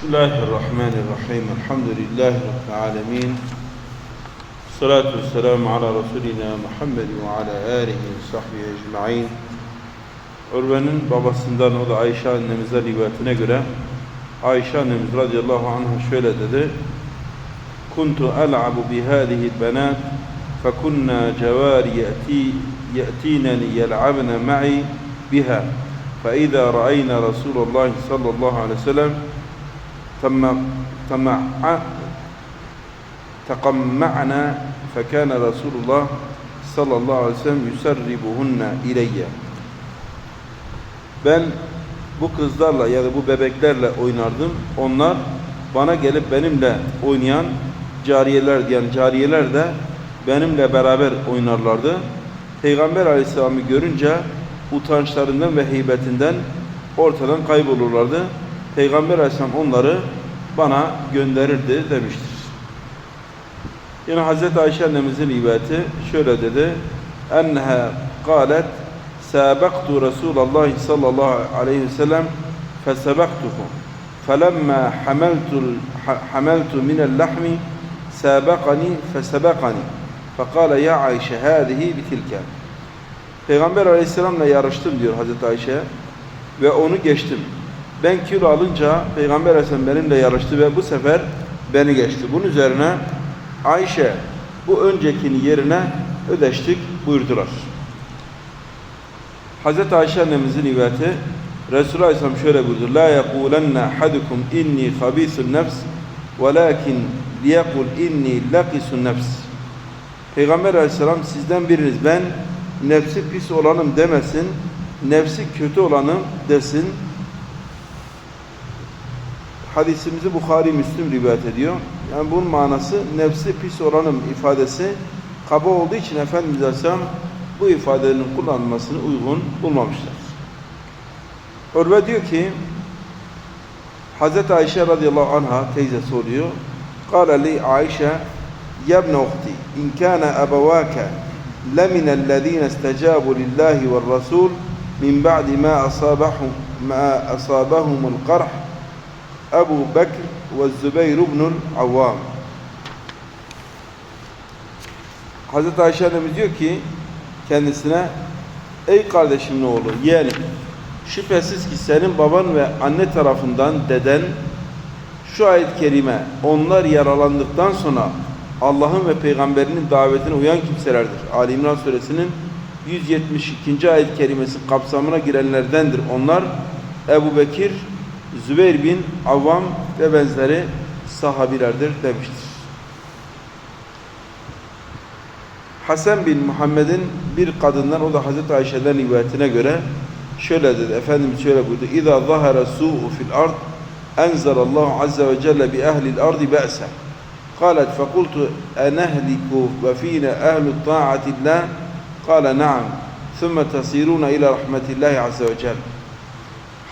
Bismillahirrahmanirrahim. Elhamdülillahi Rabbil alemin. Salatu vesselamu ala Resulina Muhammed ve ala alihi ve sahbihi ecma'in. Urve'nin babasından o da Ayşe annemize rivayetine göre Ayşe annemiz radıyallahu anha şöyle dedi. Kuntu el'abu bi hadihi benat فكنا جواري يأتي يأتينني يلعبن معي بها فإذا رأينا رسول الله صلى الله عليه وسلم tema'a tekamma'na ah. fekâne Resulullah sallallahu aleyhi ve sellem yuserribuhunne ileyye ben bu kızlarla ya da bu bebeklerle oynardım. Onlar bana gelip benimle oynayan cariyeler diyen yani cariyeler de benimle beraber oynarlardı. Peygamber aleyhisselamı görünce utançlarından ve heybetinden ortadan kaybolurlardı. Peygamber Aleyhisselam onları bana gönderirdi demiştir. Yine Hazreti Ayşe annemizin rivayeti şöyle dedi. Enneha qalet sabaktu Resulallah sallallahu aleyhi ve sellem fesebaktuhu felemma hameltu hameltu min el-lahmi sabakani fesebakani فقال ya Ayşe hâzihi bitilke Peygamber aleyhisselamla yarıştım diyor Hazreti Ayşe ve onu geçtim. Ben kilo alınca Peygamber aleyhisselam benimle yarıştı ve bu sefer beni geçti. Bunun üzerine Ayşe bu öncekini yerine ödeştik buyurdular. Hazreti Ayşe annemizin rivayeti Resulullah Aleyhisselam şöyle buyurdu. La yekulenne hadukum inni habisun nefs velakin liyekul inni lakisun nefs. Peygamber aleyhisselam sizden biriniz ben nefsi pis olanım demesin, nefsi kötü olanım desin Hadisimizi Bukhari Müslim rivayet ediyor. Yani bunun manası nefsi pis olanım ifadesi kaba olduğu için Efendimiz Aleyhisselam bu ifadenin kullanılmasını uygun bulmamışlar. Örve diyor ki Hazreti Ayşe radıyallahu anha teyzesi oluyor. Kale li Ayşe يا ابن أختي إن كان أبواك لمن الذين استجابوا لله والرسول من بعد ما أصابهم ما أصابهم القرح أبو بكر والزبير بن العوام Hazreti Ayşe annemiz diyor ki kendisine ey kardeşimin oğlu yeğenim şüphesiz ki senin baban ve anne tarafından deden şu ayet-i kerime onlar yaralandıktan sonra Allah'ın ve peygamberinin davetine uyan kimselerdir. Ali İmran suresinin 172. ayet kelimesi kapsamına girenlerdendir. Onlar Ebu Bekir, Zübeyir bin Avvam ve benzeri sahabilerdir demiştir. Hasan bin Muhammed'in bir kadından o da Hazreti Ayşe'den rivayetine göre şöyle dedi. Efendimiz şöyle buyurdu. İza zahara su'u fil ard enzelallahu azze ve celle bi ehlil ardi be'se. قالت فقلت أنهلك وفينا أهل الطاعة الله قال نعم ثم تصيرون إلى رحمة الله عز وجل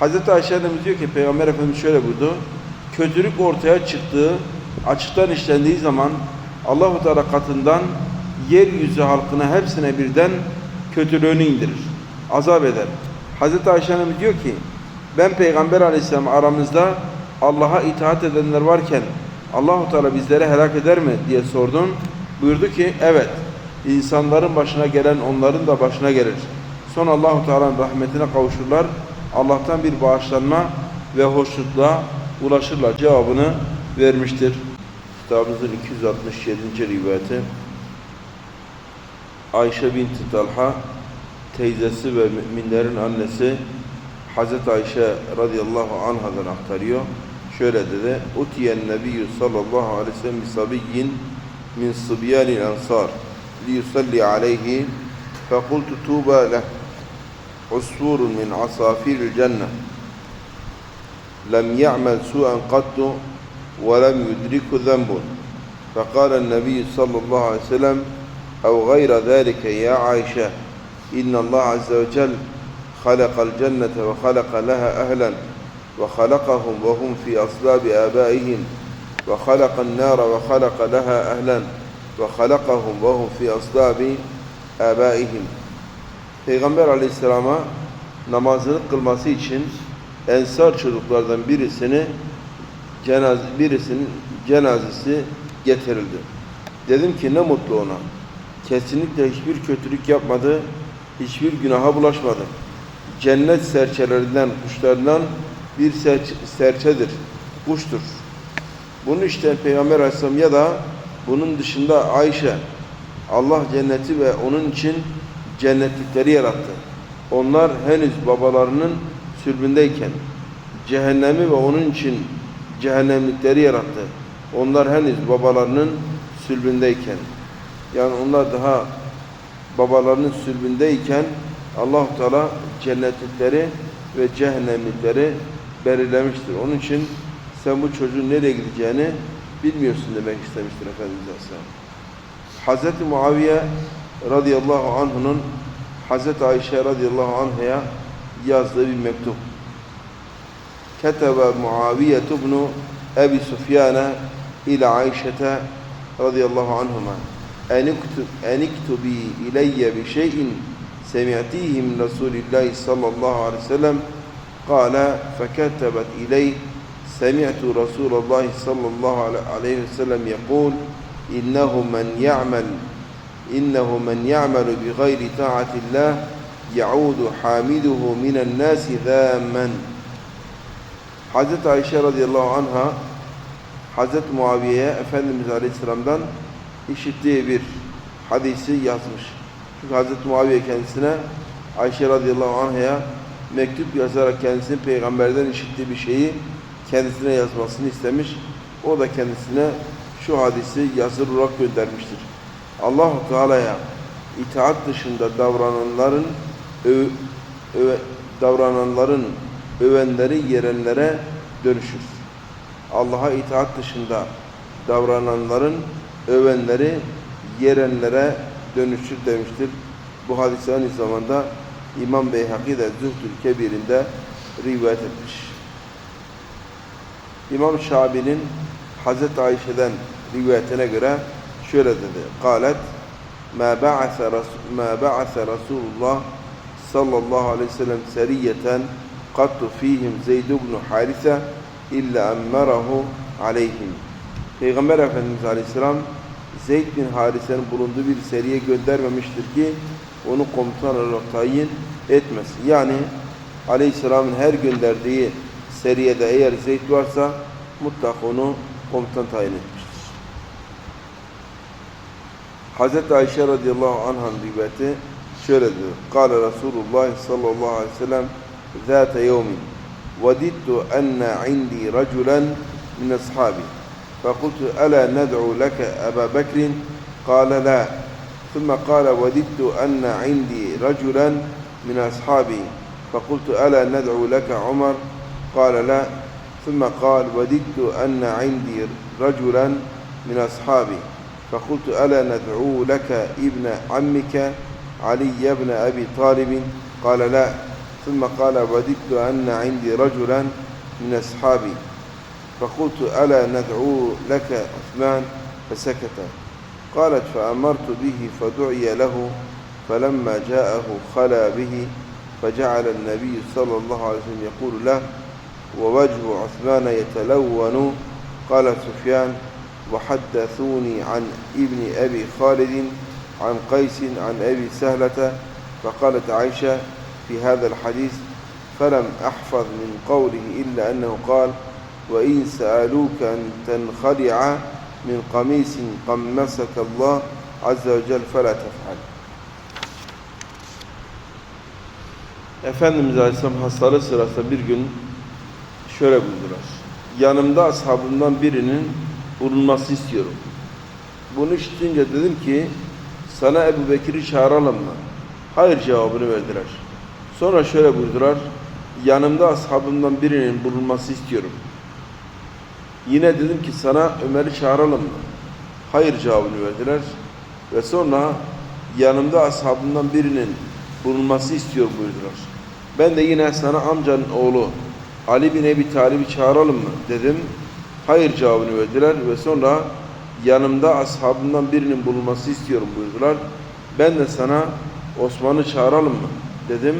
Hazreti Ayşe Annemiz diyor ki Peygamber Efendimiz şöyle buyurdu. Kötülük ortaya çıktığı, açıktan işlendiği zaman Allahu Teala katından yeryüzü halkına hepsine birden kötülüğünü indirir. Azap eder. Hazreti Ayşe Annemiz diyor ki ben Peygamber Aleyhisselam aramızda Allah'a itaat edenler varken Allahu Teala bizleri helak eder mi diye sordum. Buyurdu ki evet. insanların başına gelen onların da başına gelir. Sonra Allahu Teala'nın rahmetine kavuşurlar. Allah'tan bir bağışlanma ve hoşnutluğa ulaşırlar cevabını vermiştir. Kitabımızın 267. rivayeti Ayşe binti Talha teyzesi ve müminlerin annesi Hazreti Ayşe radıyallahu anhadan aktarıyor şöyle dedi. Utiyen nebiyyü sallallahu aleyhi ve sellem bisabiyyin min sıbyanil ensar liyusalli aleyhi fekultu tuğba leh min asafiril cennet lem ya'mel su'en qattu ve lem yudriku zenbun فقال النبي صلى الله عليه وسلم أو غير ذلك يا عائشة إن الله عز وجل خلق الجنة وخلق لها أهلا وخلقهم وهم في أصلاب آبائهم وخلق النار وخلق لها أهلا وخلقهم وهم في أصلاب آبائهم. Peygamber aleyhisselama namazını kılması için ensar çocuklardan birisini cenaz birisinin cenazesi getirildi. Dedim ki ne mutlu ona. Kesinlikle hiçbir kötülük yapmadı, hiçbir günaha bulaşmadı. Cennet serçelerinden, kuşlarından bir serç- serçedir, kuştur. Bunu işte Peygamber Aleyhisselam ya da bunun dışında Ayşe, Allah cenneti ve onun için cennetlikleri yarattı. Onlar henüz babalarının sülbündeyken cehennemi ve onun için cehennemlikleri yarattı. Onlar henüz babalarının sülbündeyken yani onlar daha babalarının sülbündeyken allah Teala cennetlikleri ve cehennemlikleri belirlemiştir. Onun için sen bu çocuğun nereye gideceğini bilmiyorsun demek istemiştir Efendimiz Aleyhisselam. Hazreti Muaviye radıyallahu anh'unun Hazreti Ayşe radıyallahu anh'a yazdığı bir mektup. كتب معاوية بن أبي سفيان إلى عائشة رضي الله عنهما أن اكتب أن اكتبي إلي بشيء سمعتيه من رسول الله صلى الله عليه وسلم قال فكتبت إليه سمعت رسول الله صلى الله عليه وسلم يقول إنه من يعمل İnnehu men ya'melu bi gayri taatillah ya'udu hamiduhu minen nasi zâmen. Hazreti Ayşe radıyallahu anha Hazreti Muaviye'ye Efendimiz Aleyhisselam'dan işittiği bir hadisi yazmış. Çünkü Hazreti Muaviye kendisine Ayşe radıyallahu anh'a mektup yazarak kendisinin peygamberden işittiği bir şeyi kendisine yazmasını istemiş. O da kendisine şu hadisi yazılarak göndermiştir. Allahu Teala'ya itaat dışında davrananların öv, öve, davrananların övenleri yerenlere dönüşür. Allah'a itaat dışında davrananların övenleri yerenlere dönüşür demiştir. Bu hadisi aynı zamanda İmam Beyhaki de Zühdül Kebir'inde rivayet etmiş. İmam Şabi'nin Hazreti Ayşe'den rivayetine göre şöyle dedi. Kalet ma ba'ase ma ba'ase Resulullah sallallahu aleyhi ve sellem seriyeten kattu fihim Zeyd ibn Harise illa emmerahu aleyhim. Peygamber Efendimiz Aleyhisselam Zeyd bin Harise'nin bulunduğu bir seriye göndermemiştir ki onu komutan olarak tayin etmesin. Yani Aleyhisselam'ın her gönderdiği seriyede eğer Zeyd varsa mutlaka onu komutan tayin ettir. Hz. Ayşe radıyallahu anh'ın şöyle diyor. Kale Resulullah sallallahu aleyhi ve sellem ذات يوم وددت أن عندي رجلا من أصحابي فقلت ألا ندعو لك أبا بكر قال لا ثم قال وددت أن عندي رجلا من أصحابي فقلت ألا ندعو لك عمر قال لا ثم قال وددت أن عندي رجلا من أصحابي فقلت ألا ندعو لك ابن عمك علي بن أبي طالب؟ قال لا. ثم قال وددت أن عندي رجلا من أصحابي. فقلت ألا ندعو لك عثمان؟ فسكت. قالت فأمرت به فدعي له فلما جاءه خلا به فجعل النبي صلى الله عليه وسلم يقول له ووجه عثمان يتلون؟ قال سفيان وحدثوني عن ابن أبي خالد عن قيس عن أبي سهلة فقالت عائشة في هذا الحديث فلم أحفظ من قوله إلا أنه قال وإن سألوك أن تنخلع من قميص قمسك الله عز وجل فلا تفعل Efendimiz Aleyhisselam hastalığı sırasında bir gün şöyle buyurdular. Yanımda ashabımdan birinin bulunması istiyorum. Bunu işitince dedim ki sana Ebu Bekir'i çağıralım mı? Hayır cevabını verdiler. Sonra şöyle buyurdular. Yanımda ashabımdan birinin bulunması istiyorum. Yine dedim ki sana Ömer'i çağıralım mı? Hayır cevabını verdiler. Ve sonra yanımda ashabımdan birinin bulunması istiyor buyurdular. Ben de yine sana amcanın oğlu Ali bin Ebi Talib'i çağıralım mı dedim. Hayır cevabını verdiler ve sonra yanımda ashabımdan birinin bulunması istiyorum buyurdular. Ben de sana Osman'ı çağıralım mı dedim.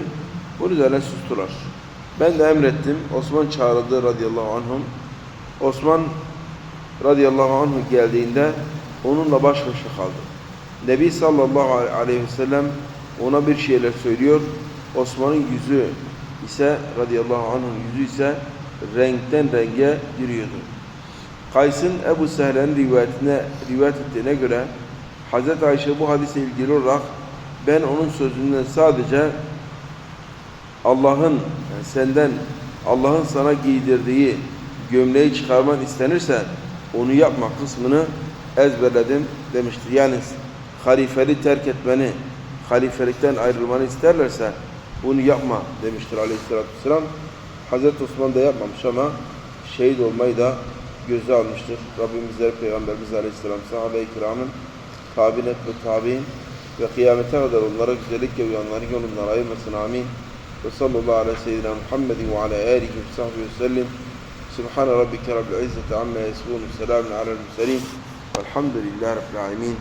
Bunun üzerine sustular. Ben de emrettim. Osman çağrıldı radıyallahu anhum. Osman radıyallahu anh geldiğinde onunla baş başa kaldı. Nebi sallallahu aleyhi ve sellem ona bir şeyler söylüyor. Osman'ın yüzü ise radıyallahu anh'ın yüzü ise renkten renge yürüyordu. Kays'ın Ebu Sehle'nin rivayetine rivayet ettiğine göre Hazreti Ayşe bu hadise ilgili olarak ben onun sözünden sadece Allah'ın yani senden Allah'ın sana giydirdiği gömleği çıkarman istenirse onu yapma kısmını ezberledim demiştir. Yani halifeli terk etmeni, halifelikten ayrılmanı isterlerse bunu yapma demiştir aleyhissalatü vesselam. Hazreti Osman da yapmamış ama şehit olmayı da göze almıştır. Rabbimizler Peygamberimiz Aleyhisselam sahabe-i kiramın tabi'in ve tabi'in ve kıyamete kadar onlara güzellikle uyanların yolundan ayırmasın amin. Ve sallallahu aleyhi seyyidina Muhammedin ve ala alihi ve sahbihi ve sellim. Subhane rabbike rabbil izzeti amma yasifun. Selamun alel murselin. Velhamdülillahi rabbil alemin.